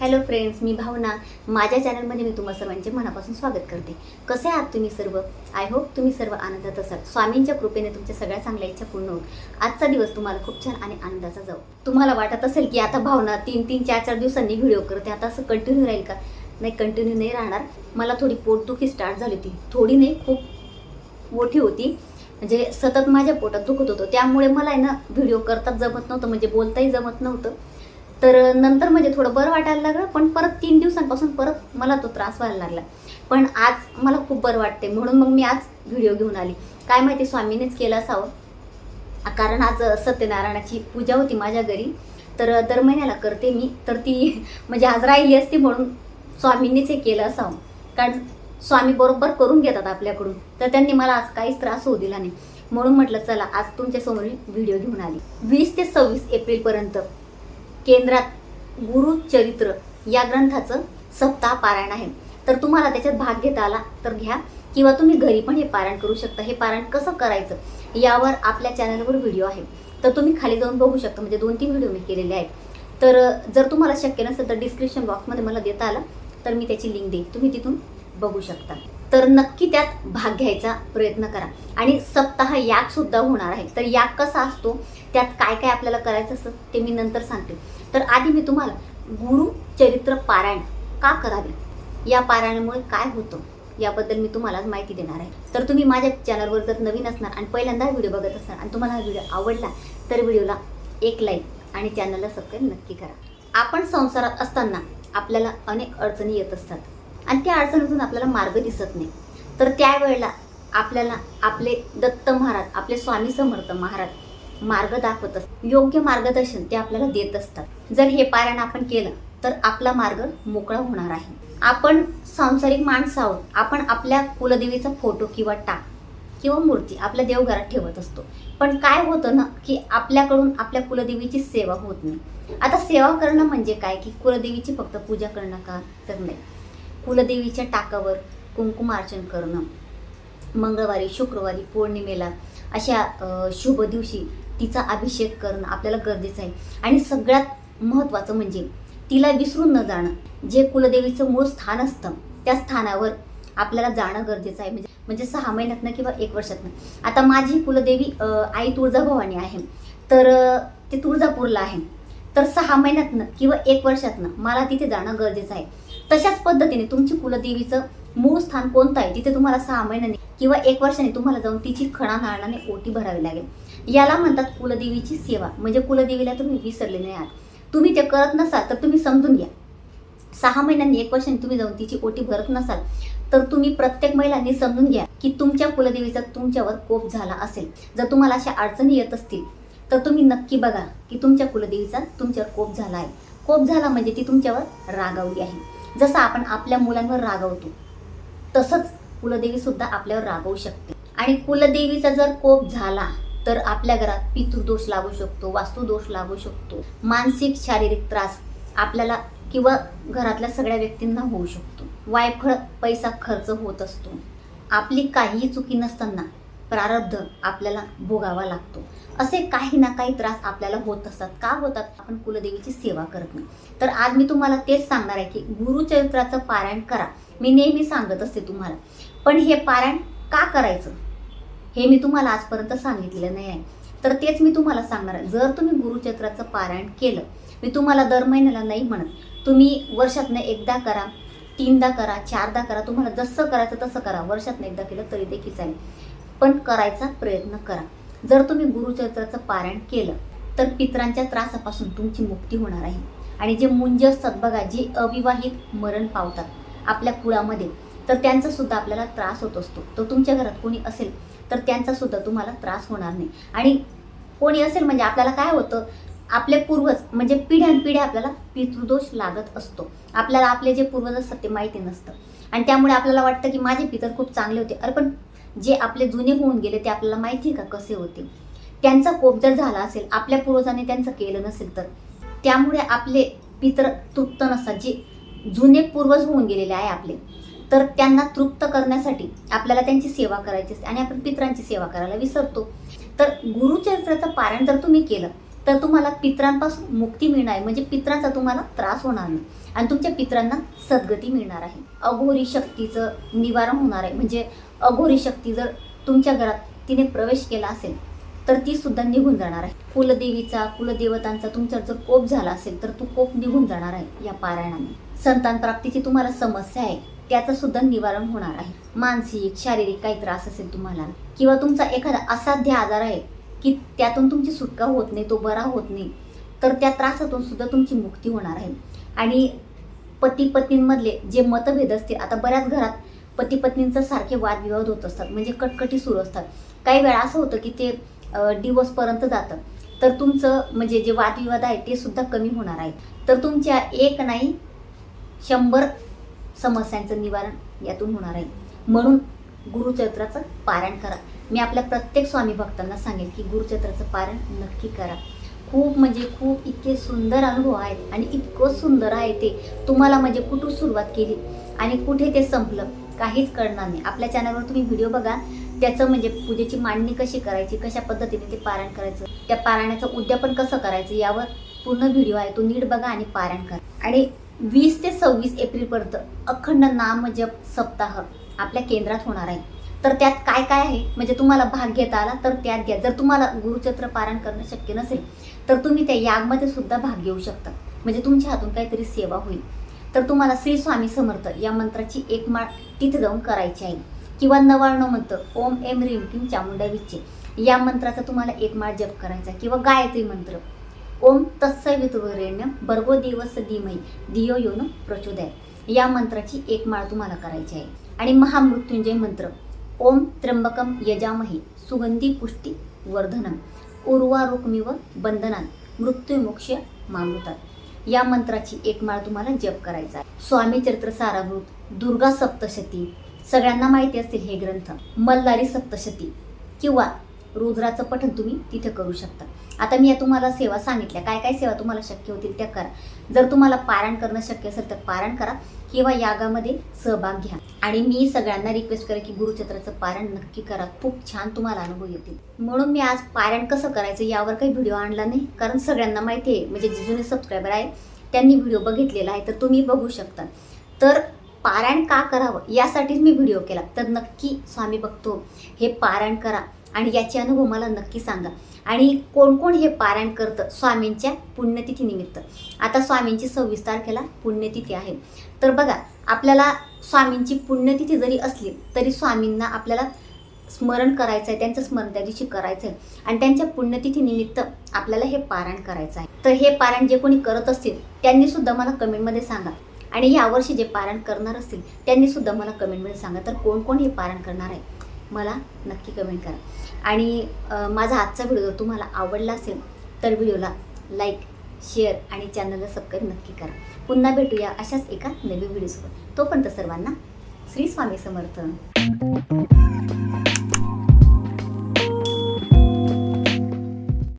Hello friends मी भावना. माझ्या चॅनलमध्ये मी तुम्हा सर्वांचे मनापासून स्वागत करते. कसे आहात तुम्ही सर्व? आय होप तुम्ही सर्व आनंदात असाल. स्वामींच्या कृपेने तुमच्या सगळ्या चांगल्या इच्छा पूर्ण होत आजचा दिवस तुम्हाला खूप छान आणि आनंदाचा जाऊ तुम्हाला वाटत असेल की आता भावना तीन तीन चार चार दिवसांनी व्हिडिओ करते. आता असं कंटिन्यू राहील का? नाही कंटिन्यू नाही राहणार. मला थोडी पोटदुखी स्टार्ट झाली होती. थोडी नाही खूप मोठी होती. म्हणजे सतत माझ्या पोटात दुखत होतं. त्यामुळे मला आहे ना व्हिडिओ करताच जमत नव्हतं. म्हणजे बोलताही जमत नव्हतं. तर नंतर म्हणजे थोडं बरं वाटायला लागलं पण परत तीन दिवसांपासून परत मला तो त्रास व्हायला लागला. पण आज मला खूप बरं वाटते म्हणून मग मी आज व्हिडिओ घेऊन आली. काय माहिती स्वामीनेच केलं असावं. कारण आज सत्यनारायणाची पूजा होती माझ्या घरी. तर दर महिन्याला करते मी. तर ती म्हणजे आज राहिली असती म्हणून स्वामींनीच हे केलं असावं. कारण स्वामी बरोबर करून घेतात आपल्याकडून. तर त्यांनी मला आज काहीच त्रास होऊ दिला नाही. म्हणून म्हटलं चला आज तुमच्यासमोर व्हिडिओ घेऊन आली. वीस ते सव्वीस एप्रिलपर्यंत केंद्रात गुरु चरित्र या ग्रंथाचं सप्ताह पारायण आहे. तर तुम्हाला त्याच्यात भाग घेता आला तर घ्या. किंवा तुम्ही घरी पण हे पारायण करू शकता. हे पारायण कसं करायचं यावर आपल्या चॅनलवर व्हिडिओ आहे. तर तुम्ही खाली जाऊन बघू शकता. म्हणजे दोन तीन व्हिडिओ मी केलेले आहेत. तर जर तुम्हाला शक्य नसेल तर डिस्क्रिप्शन बॉक्समध्ये मला देता आला. तर मी त्याची लिंक देईन. तुम्ही तिथून बघू शकता. तर नक्की त्यात भाग घ्यायचा प्रयत्न करा. आणि सप्ताह याग सुद्धा होणार आहे. तर याग कसा असतो? त्यात काय काय आपल्याला करायचं असतं ते मी नंतर सांगते. तर आधी मी तुम्हाला गुरु चरित्र पारायण का करावे? या पारायणामुळे काय होतं? याबद्दल मी तुम्हाला माहिती देणार आहे. तर तुम्ही माझ्या चॅनलवर जर नवीन असणार आणि पहिल्यांदा व्हिडिओ बघत असणार आणि तुम्हाला हा व्हिडिओ आवडला तर व्हिडिओला एक लाईक आणि चॅनलला सबस्क्राईब नक्की करा. आपण संसारात असताना आपल्याला अनेक अडचणी येत असतात. आणि त्या अडचणीतून आपल्याला मार्ग दिसत नाही. तर त्यावेळेला आपल्याला आपले दत्त महाराज आपले स्वामी समर्थ महाराज मार्ग दाखवत असतात. योग्य मार्गदर्शन ते आपल्याला देत असतात. जर हे पारायण आपण केलं तर आपला मार्ग मोकळा होणार आहे. आपण सांसारिक माणसं आहोत. आपण आपल्या कुलदेवीचा फोटो किंवा टाक किंवा मूर्ती आपल्या देवघरात ठेवत असतो. पण काय होतं ना की आपल्याकडून आपल्या कुलदेवीची सेवा होत नाही. आता सेवा करणं म्हणजे काय? की कुलदेवीची फक्त पूजा करणं का? तर नाही. कुलदेवीच्या टाकावर कुंकुमार्चन करणं. मंगळवारी शुक्रवारी पौर्णिमेला अशा शुभ दिवशी तिचा अभिषेक करणं आपल्याला गरजेचं आहे. आणि सगळ्यात महत्त्वाचं म्हणजे तिला विसरून न जाणं. जे कुलदेवीचं मूळ स्थान असतं त्या स्थानावर आपल्याला जाणं गरजेचं आहे. म्हणजे म्हणजे सहा महिन्यातनं किंवा एक वर्षातनं. आता माझी कुलदेवी आई तुळजाभवानी आहे. तर ते तुळजापूरला आहे. तर सहा महिन्यातनं किंवा एक वर्षातनं मला तिथे जाणं गरजेचं आहे. तशाच पद्धतीने तुमची कुलदेवीचं मूळ स्थान कोणतं आहे तिथे तुम्हाला सहा महिन्याने किंवा एक वर्षाने तुम्हाला जाऊन तिची खणा नारळाने ओटी भरावी लागेल. याला म्हणतात कुलदेवीची सेवा. म्हणजे कुलदेवीला तुम्ही विसरले नाही आहात. तुम्ही ते करत नसाल तर तुम्ही समजून घ्या. सहा महिन्यांनी एक वर्षाने तुम्ही जाऊन तिची ओटी भरत नसाल तर तुम्ही प्रत्येक महिलांनी समजून घ्या की तुमच्या कुलदेवीचा तुमच्यावर कोप झाला असेल. जर तुम्हाला अशा अडचणी येत असतील तर तुम्ही नक्की बघा की तुमच्या कुलदेवीचा तुमच्यावर कोप झाला आहे. कोप झाला म्हणजे ती तुमच्यावर रागावली आहे. जसं आपण आपल्या मुलांवर रागवतो तसंच कुलदेवी सुद्धा आपल्यावर रागवू शकते. आणि कुलदेवीचा जर कोप झाला तर आपल्या घरात पितृदोष लागू शकतो वास्तुदोष लागू शकतो. मानसिक शारीरिक त्रास आपल्याला किंवा घरातल्या सगळ्या व्यक्तींना होऊ शकतो. वायफळ पैसा खर्च होत असतो. आपली काहीही चुकी नसताना प्रारब्ध आपल्याला भोगावा लागतो. असे काही ना काही त्रास आपल्याला होत असतात. का होतात? आपण कुलदेवीची सेवा करत नाही. तर आज मी तुम्हाला तेच सांगणार आहे की गुरुचरित्राचं पारायण करा. मी नेहमी सांगत असते तुम्हाला. पण हे पारायण का करायचं? हे मी तुम्हाला आजपर्यंत सांगितलेलं नाही आहे. तर तेच मी तुम्हाला सांगणार आहे. जर तुम्ही गुरुचरित्राचं पारायण केलं मी तुम्हाला दर महिन्याला नाही म्हणत. तुम्ही वर्षातनं एकदा करा तीनदा करा चारदा करा. तुम्हाला जसं करायचं तसं करा. वर्षातनं एकदा केलं तरी देखील चालेल. पण करायचा प्रयत्न करा. जर तुम्ही गुरुचरित्राचं पारायण केलं तर पितरांच्या त्रासापासून तुमची मुक्ती होणार आहे. आणि जे मुंज असतात बघा जे अविवाहित मरण पावतात आपल्या कुळामध्ये तर त्यांचा सुद्धा आपल्याला त्रास होत असतो. तो तुमच्या घरात कोणी असेल तर त्यांचा सुद्धा तुम्हाला त्रास होणार नाही. आणि कोणी असेल म्हणजे आपल्याला काय होतं? आपले पूर्वज म्हणजे पिढ्यानपिढ्या आपल्याला पितृदोष लागत असतो. आपल्याला आपले जे पूर्वज असतात ते माहिती नसतं. आणि त्यामुळे आपल्याला वाटतं की माझे पितर खूप चांगले होते. अरे पण जे आपले जुने होऊन गेले ते आपल्याला माहिती आहे का कसे होते? त्यांचा कोप जर झाला असेल आपल्या पूर्वजांनी त्यांचं केलं नसेल तर. त्यामुळे आपले पितर तृप्त नसतात जे जुने पूर्वज होऊन गेलेले आहे आपले. तर त्यांना तृप्त करण्यासाठी आपल्याला त्यांची सेवा करायची असते आणि आपण पितरांची सेवा करायला विसरतो. तर गुरुचरित्राचं पारायण जर तुम्ही केलं तर तुम्हाला पित्रांपासून मुक्ती मिळणार आहे. म्हणजे पित्रांचा तुम्हाला त्रास होणार नाही. आणि तुमच्या पित्रांना सद्गती मिळणार आहे. अघोरी शक्तीचं निवारण होणार आहे. म्हणजे अघोरी शक्ती जर तुमच्या घरात तिने प्रवेश केला असेल तर ती सुद्धा निघून जाणार आहे. कुलदेवीचा कुलदेवतांचा तुमच्यावर जर कोप झाला असेल तर तो कोप निघून जाणार आहे या पारायणाने. संतान प्राप्तीची तुम्हाला समस्या आहे त्याचं सुद्धा निवारण होणार आहे. मानसिक शारीरिक काही त्रास असेल तुम्हाला किंवा तुमचा एखादा असाध्य आजार आहे की त्यातून तुमची सुटका होत नाही तो बरा होत नाही तर त्या त्रासातून सुद्धा तुमची मुक्ती होणार आहे. आणि पती पत्नींमधले जे मतभेद असतील आता बऱ्याच घरात पती पत्नींचा सारखे वादविवाद होत असतात म्हणजे कटकटी सुरू असतात. काही वेळा असं होतं की ते डिवोर्सपर्यंत जातं. तर तुमचं म्हणजे जे वादविवाद आहे ते सुद्धा कमी होणार आहेत. तर तुमच्या एक नाही शंभर समस्यांचं निवारण यातून होणार आहे. म्हणून गुरुचरित्राचं पारायण करा. मी आपल्या प्रत्येक स्वामी भक्तांना सांगेन की गुरुचरित्राचं पारायण नक्की करा. खूप म्हणजे खूप इतके सुंदर अनुभव आहेत आणि इतकं सुंदर आहे ते. तुम्हाला म्हणजे कुठून सुरुवात केली? आणि कुठे ते संपलं? काहीच कळणार नाही. आपल्या चॅनलवर तुम्ही व्हिडिओ बघा. त्याचं म्हणजे पूजेची मांडणी कशी करायची? कशा पद्धतीने ते पारायण करायचं? त्या पारायणाचं उद्यापन कसं करायचं? यावर पूर्ण व्हिडिओ आहे. तो नीट बघा आणि पारायण करा. आणि वीस ते सव्वीस एप्रिलपर्यंत अखंड नाम जप सप्ताह आपल्या केंद्रात होणार आहे. तर त्यात काय काय आहे? म्हणजे तुम्हाला भाग घेता आला तर त्यात घ्या जर तुम्हाला गुरुचत्र पारायण करणं शक्य नसेल तर तुम्ही त्या यागमध्ये सुद्धा भाग घेऊ शकता. म्हणजे तुमच्या हातून काहीतरी सेवा होईल. तर तुम्हाला श्री स्वामी समर्थ या मंत्राची एक माळ तिथे जाऊन करायची आहे. किंवा नवाळणं मंत्र ओम एम रीम किम चामुंडा विचे या मंत्राचा तुम्हाला एक माळ जप करायचा किंवा गायत्री मंत्र ओम तत्सवितुरेण्य भर्गो दिवस धीमही दियो योन प्रचोदय. या मंत्राची एक माळ तुम्हाला करायची आहे. आणि महामृत्युंजय मंत्र ओम त्र्यंबकम यजामही सुगंधी पुष्टी वर्धनम. उर्वारुक्मिव बंधनात मृत्युमोक्ष मामृतात या मंत्राची एक माळ तुम्हाला जप करायचा आहे. स्वामी चरित्र सारावृत दुर्गा सप्तशती सगळ्यांना माहिती असतील हे ग्रंथ मल्लारी सप्तशती किंवा रुद्राचं पठण तुम्ही तिथे करू शकता. आता मी या तुम्हाला सेवा सांगितल्या. काय काय सेवा तुम्हाला शक्य होतील त्या करा. जर तुम्हाला पारायण करणं शक्य असेल तर पारायण करा किंवा यागामध्ये सहभाग घ्या. आणि मी सगळ्यांना रिक्वेस्ट करेन की गुरुचत्राचं पारायण नक्की करा. खूप छान तुम्हाला अनुभव येतील. म्हणून मी आज पारायण कसं करायचं यावर काही व्हिडिओ आणला नाही. कारण सगळ्यांना माहिती आहे म्हणजे जे जुने सबस्क्रायबर आहे त्यांनी व्हिडिओ बघितलेला आहे तर तुम्ही बघू शकता. तर पारायण का करावं यासाठीच मी व्हिडिओ केला. तर नक्की स्वामी बघतो हे पारायण करा. आणि याचे अनुभव मला नक्की सांगा. आणि कोण कोण हे पारायण करतं? स्वामींच्या पुण्यतिथीनिमित्त आता स्वामींची सव्वीस तारखेला पुण्यतिथी आहे. तर बघा आपल्याला स्वामींची पुण्यतिथी जरी असली तरी स्वामींना आपल्याला स्मरण करायचं आहे त्यांचं स्मरण त्या दिवशी करायचं आहे आणि त्यांच्या पुण्यतिथीनिमित्त आपल्याला हे पारायण करायचं आहे तर हे पारायण जे कोणी करत असतील त्यांनी सुद्धा मला कमेंटमध्ये सांगा. आणि यावर्षी जे पारायण करणार असतील त्यांनी सुद्धा मला कमेंटमध्ये सांगा. तर कोण कोण हे पारायण करणार आहे? मला नक्की कमेंट करा. आणि माझा आजचा व्हिडिओ जर तुम्हाला आवडला असेल तर व्हिडिओला लाईक शेअर आणि चॅनलला सबस्क्राईब नक्की करा. पुन्हा भेटूया अशाच एका नवीन व्हिडिओसोबत तोपर्यंत सर्वांना श्री स्वामी समर्थ.